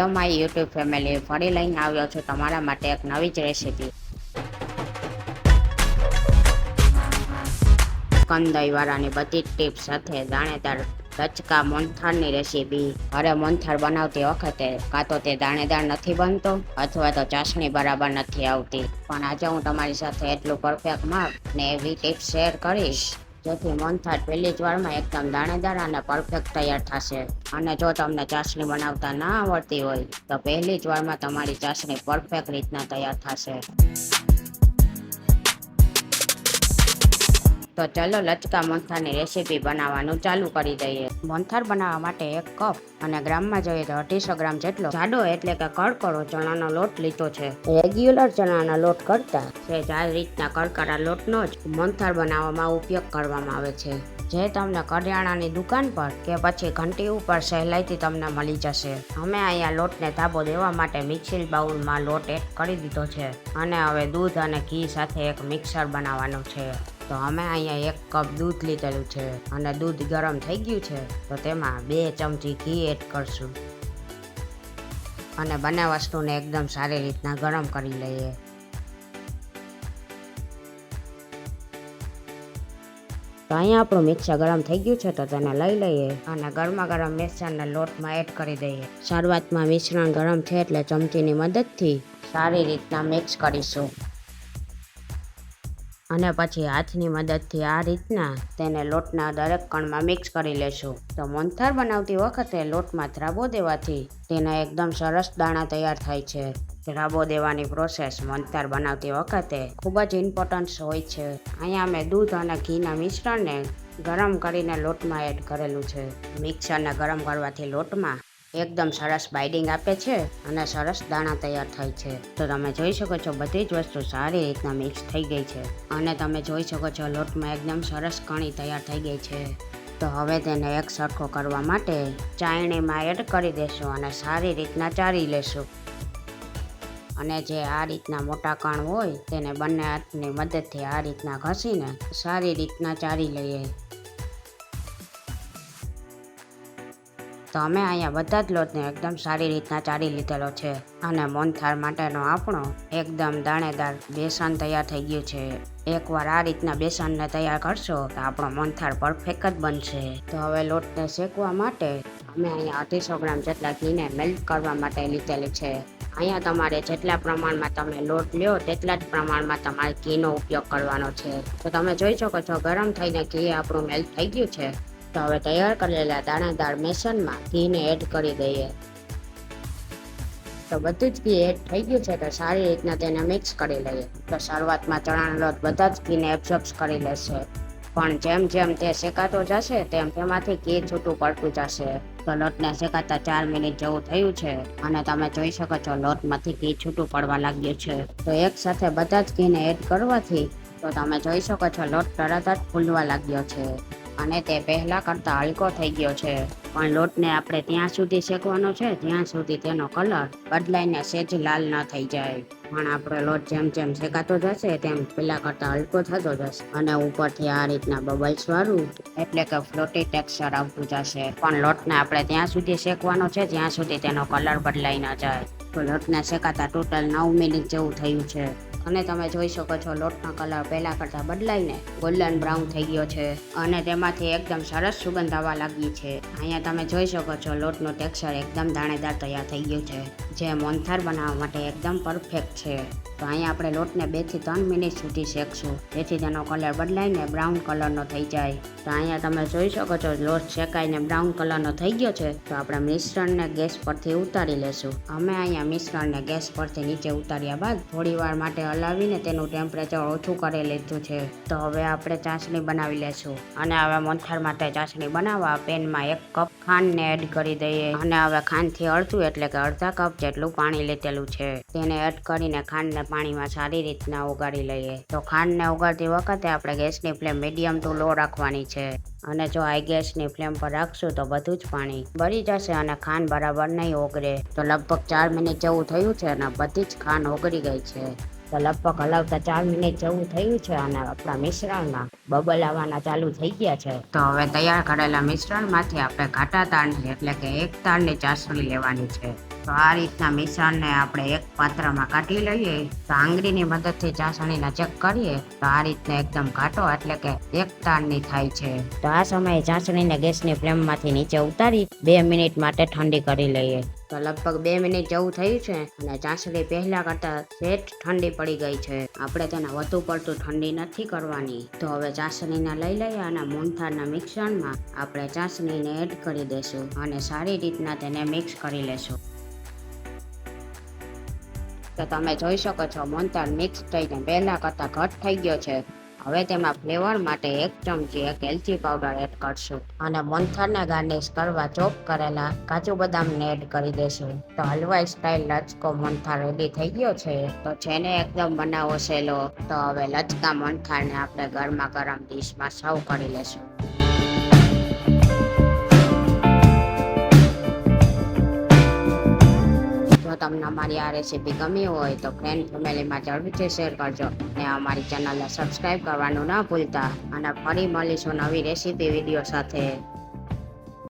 Hello my YouTube family ફરી લઈને આવ્યો છું તમારા માટે એક નવી જ રેસીપી. કંદઈવાળાની બધી ટિપ્સ સાથે દાણેદાર લચકા મોનથાળની રેસીપી. ઘરે મોનથાળ બનાવતી વખતે કાં તો તે દાણેદાર નથી બનતો અથવા તો ચાસણી બરાબર નથી આવતી. પણ આજે હું તમારી સાથે એટલું પરફેક્ટ માપ ને એવી ટિપ્સ શેર કરીશ. જેથી મોનથાળ પહેલી જ વારમાં એકદમ દાણેદાર અને પરફેક્ટ તૈયાર થશે. અને જો તમને ચાસણી બનાવતા ના આવડતી હોય, તો પહેલી જ વારમાં તમારી ચાસણી પરફેક્ટ રીતના તૈયાર થશે. તો ચલો લચકા મોનથારની રેસીપી બનાવવાનું ચાલુ કરી દઈએ. મોનથાર બનાવવા માટે એક કપ અને ગ્રામમાં જોઈએ તો અઢીસો ગ્રામ જેટલો જાડો એટલે કે કડકડો ચણાનો લોટ લીધો છે. રેગ્યુલર ચણાના લોટ કરતા જે આ રીતના કડકડા લોટનો જ મોનથાર બનાવવામાં ઉપયોગ કરવામાં આવે છે. જે તમને કરિયાણાની દુકાન પર કે પછી ઘંટી ઉપર સહેલાઈથી તમને મળી જશે. અમે અહીંયા લોટને ધાબો દેવા માટે મિક્સર બાઉલમાં લોટ એડ કરી દીધો છે. અને હવે દૂધ અને ઘી સાથે એક મિક્સર બનાવવાનું છે. તો અમે અહીંયા એક કપ દૂધ લીધેલું છે અને દૂધ ગરમ થઈ ગયું છે, તો તેમાં બે ચમચી ઘી એડ કરશું. અને બંને વસ્તુને એકદમ સારી રીતના ગરમ કરી લઈએ. તો અહીંયા આપણું મિક્સર ગરમ થઈ ગયું છે, તો તેને લઈ લઈએ અને ગરમા ગરમ મિક્સરને લોટમાં એડ કરી દઈએ. શરૂઆતમાં મિશ્રણ ગરમ છે એટલે ચમચીની મદદથી સારી રીતના મિક્સ કરીશું. અને પછી હાથની મદદથી આ રીતના તેને લોટના દરેક કણમાં મિક્સ કરી લેશું. તો મોનથાળ બનાવતી વખતે લોટમાં ધ્રાબો દેવાથી તેના એકદમ સરસ દાણા તૈયાર થાય છે. ધ્રાબો દેવાની પ્રોસેસ મોનથાળ બનાવતી વખતે ખૂબ જ ઇમ્પોર્ટન્સ હોય છે. અહીંયા મેં દૂધ અને ઘીના મિશ્રણને ગરમ કરીને લોટમાં એડ કરેલું છે. મિક્સરને ગરમ કરવાથી લોટમાં એકદમ સરસ બાઇડિંગ આપે છે અને સરસ દાણા તૈયાર થાય છે. તો તમે જોઈ શકો છો બધી જ વસ્તુ સારી રીતના મિક્સ થઈ ગઈ છે અને તમે જોઈ શકો છો લોટમાં એકદમ સરસ કણી તૈયાર થઈ ગઈ છે. તો હવે તેને એક સરખો કરવા માટે ચાયણીમાં એડ કરી દેશું અને સારી રીતના ચારી લેશું. અને જે આ રીતના મોટા કણ હોય તેને બંને હાથની મદદથી આ રીતના ઘસીને સારી રીતના ચારી લઈએ. તો અમે અહીંયા બધા જ લોટને એકદમ સારી રીતના ચાળી લીધેલો છે અને મોનથાળ માટેનો આપણો એકદમ દાણેદાર બેસન તૈયાર થઈ ગયું છે. એકવાર આ રીતના બેસનને તૈયાર કરશો તો આપણો મોનથાળ પરફેક્ટ જ બનશે. તો હવે લોટને શેકવા માટે અમે અહીંયા અઢીસો ગ્રામ જેટલા ઘીને મેલ્ટ કરવા માટે લીધેલી છે. અહીંયા તમારે જેટલા પ્રમાણમાં તમે લોટ લ્યો તેટલા જ પ્રમાણમાં તમારે ઘીનો ઉપયોગ કરવાનો છે. તો તમે જોઈ શકો છો ગરમ થઈને ઘી આપણું મેલ્ટ થઈ ગયું છે. તો હવે તૈયાર કરેલા દાણાદાર બેસનમાં ઘીને એડ કરી દઈએ. તો બધું જ ઘી એડ થઈ ગયું છે તો સારી રીતના તેને મિક્સ કરી લઈએ. તો શરૂઆતમાં ચણાનો લોટ બધા જ ઘીને એબ્ઝોર્બ કરી લેશે. પણ જેમ જેમ તે શેકાતો જશે, તેમ તેમાંથી ઘી છૂટું પડતું જશે. તો લોટને શેકાતા ચાર મિનિટ જેવું થયું છે અને તમે જોઈ શકો છો લોટમાંથી ઘી છૂટું પડવા લાગ્યું છે. તો એક સાથે બધા જ ઘીને એડ કરવાથી તો તમે જોઈ શકો છો લોટ તરત જ ફૂલવા લાગ્યો છે. અને તે પહેલા કરતા હલકો થઈ ગયો છે. પણ લોટને આપણે ત્યાં સુધી શેકવાનો છે, ત્યાં સુધી તેનો કલર બદલાઈને સેજ લાલ ન થઈ જાય. પણ આપણો લોટ જેમ જેમ શેકાતો જશે, તેમ પેલા કરતા હલકો થતો જશે. અને ઉપરથી આ રીતના બબલ્સ વાળું એટલે કે ફ્લોટી ટેક્સચર આવતું જશે. પણ લોટને આપણે ત્યાં સુધી શેકવાનો છે જ્યાં સુધી તેનો કલર બદલાઈ ન જાય. તો લોટને શેકાતા ટોટલ નવ મિનિટ જેવું થયું છે. અને તમે જોઈ શકો છો લોટનો કલર પહેલાં કરતાં બદલાઈને ગોલ્ડન બ્રાઉન થઈ ગયો છે અને તેમાંથી એકદમ સરસ સુગંધ આવવા લાગી છે. અહીંયા તમે જોઈ શકો છો લોટનું ટેક્સચર એકદમ દાણેદાર તૈયાર થઈ ગયું છે. જે મોનથાર બનાવવા માટે એકદમ પરફેક્ટ છે. તો અહીંયા આપણે લોટને બેથી ત્રણ મિનિટ સુધી શેકશું. જેથી તેનો કલર બદલાઈને બ્રાઉન કલરનો થઈ જાય. તો અહીંયા તમે જોઈ શકો છો લોટ શેકાઈને બ્રાઉન કલરનો થઈ ગયો છે. તો આપણે મિશ્રણને ગેસ પરથી ઉતારી લેશું. અમે અહીંયા મિશ્રણને ગેસ પરથી નીચે ઉતાર્યા બાદ થોડી વાર માટે હલાવીને તેનું ટેમ્પરેચર ઓછું કરી લીધું છે. તો હવે આપણે ચાસણી બનાવી લેશું. અને હવે મોથાળ માટે ચાસણી બનાવવા પેનમાં એક કપ ખાંડને એડ કરી દઈએ. અને હવે ખાંડથી અડધું એટલે કે અડધા કપ જેટલું પાણી લીધેલું છે. તેને એડ કરીને ખાંડને પાણીમાં સારી રીતના ઓગાળી લઈએ. તો ખાંડને ઓગાળતી વખતે આપણે ગેસની ફ્લેમ મીડિયમ ટુ લો રાખવાની છે. અને જો હાઈ ગેસની ફ્લેમ પર રાખશું તો બધું જ પાણી બળી જશે અને ખાંડ બરાબર નહીં ઓગળે. તો લગભગ ચાર મિનિટ જેવું થયું છે અને બધી જ ખાંડ ઓગળી ગઈ છે. તો લગભગ હલાવતા ચાર મિનિટ જેવું થયું છે અને આપણા મિશ્રણમાં બબલ આવવાના ચાલુ થઈ ગયા છે. તો હવે તૈયાર કરેલા મિશ્રણમાંથી આપણે ઘાટા તાળની એટલે કે એક તાળની ચાસણી લેવાની છે. તો આ રીતના મિશ્રણને આપણે એક પાત્રમાં કાઢી લઈએ. તો આંગળીની મદદથી ચાસણીને ચેક કરીએ તો આ રીતના એકદમ ઘાટો એટલે કે એક તાળની થાય છે. તો આ સમયે ચાસણીને ગેસની ફ્લેમમાંથી નીચે ઉતારી બે મિનિટ માટે ઠંડી કરી લઈએ. તો લગભગ બે મિનિટ જેવું થયું છે અને ચાસણી પહેલા કરતા શેઠ ઠંડી પડી ગઈ છે. આપણે તેને વધુ પડતું ઠંડી નથી કરવાની. તો હવે ચાસણીને લઈ લઈએ અને મૂંઠાના મિશ્રણમાં આપણે ચાસણીને એડ કરી દેશું અને સારી રીતના તેને મિક્સ કરી લેશું. તો તમે જોઈ શકો છો મોહનથાળ મિક્સ થઈને પહેલા કરતાં ઘટ થઈ ગયો છે. હવે તેમાં ફ્લેવર માટે એક ચમચી એક એલચી પાવડર એડ કરશું. અને મોહનથાળને ગાર્નિશ કરવા ચોપ કરેલા કાજુ બદામને એડ કરી દેશું. તો હલવાઈ સ્ટાઇલ લચકો મોહનથાળ રેડી થઈ ગયો છે. તો જેને એકદમ બનાવો સહેલો તો હવે લચકા મોનથાળને આપણે ગરમા ગરમ ડીશમાં સર્વ કરી લેશું. જો તમને અમારી આ રેસીપી ગમી હોય તો ફ્રેન્ડ ફેમિલીમાં જરૂરથી શેર કરજો અને અમારી ચેનલને સબસ્ક્રાઈબ કરવાનું ન ભૂલતા. અને ફરી મળીશું નવી રેસીપી વીડિયો સાથે.